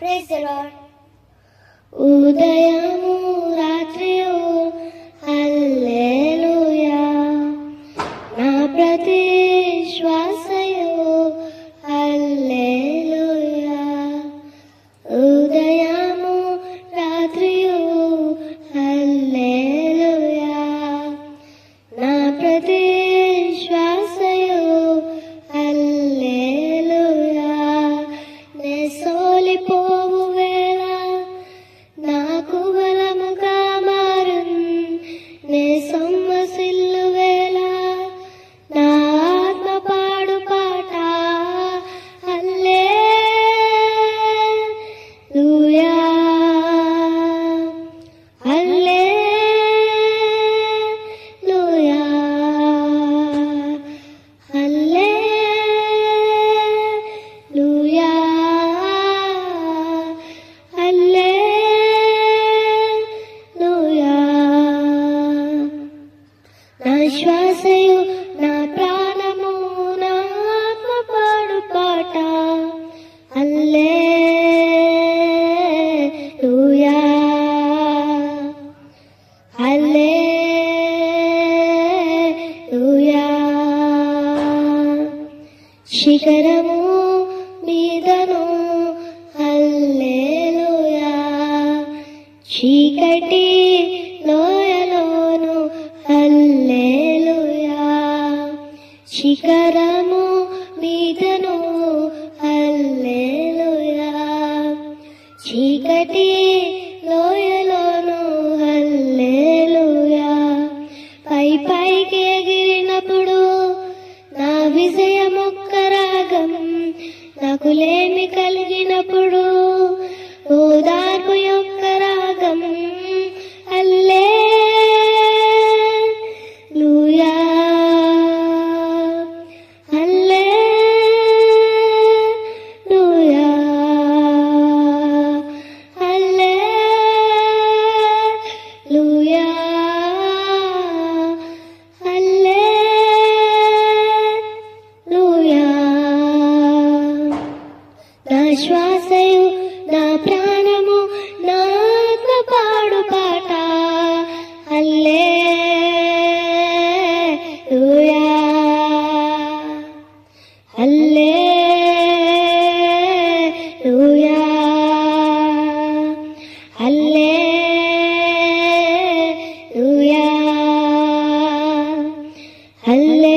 Praise the lord ఉదయము శ్వాసయు నా ప్రాణము నా ఆత్మ పాడు పాట. హల్లెలూయా హల్లెలూయా శిఖరము మీదను అల్లే చీకటి లో శిఖరము మీదను హల్లెలూయా. చీకటి లోయలోను హల్లెలూయా. పై పైకి ఎగిరినప్పుడు నా విజయమొక్క రాగం నాకు శ్వాసయు నా ప్రాణము నా పాడు పాట. అల్లే అల్లే అల్లే అల్లే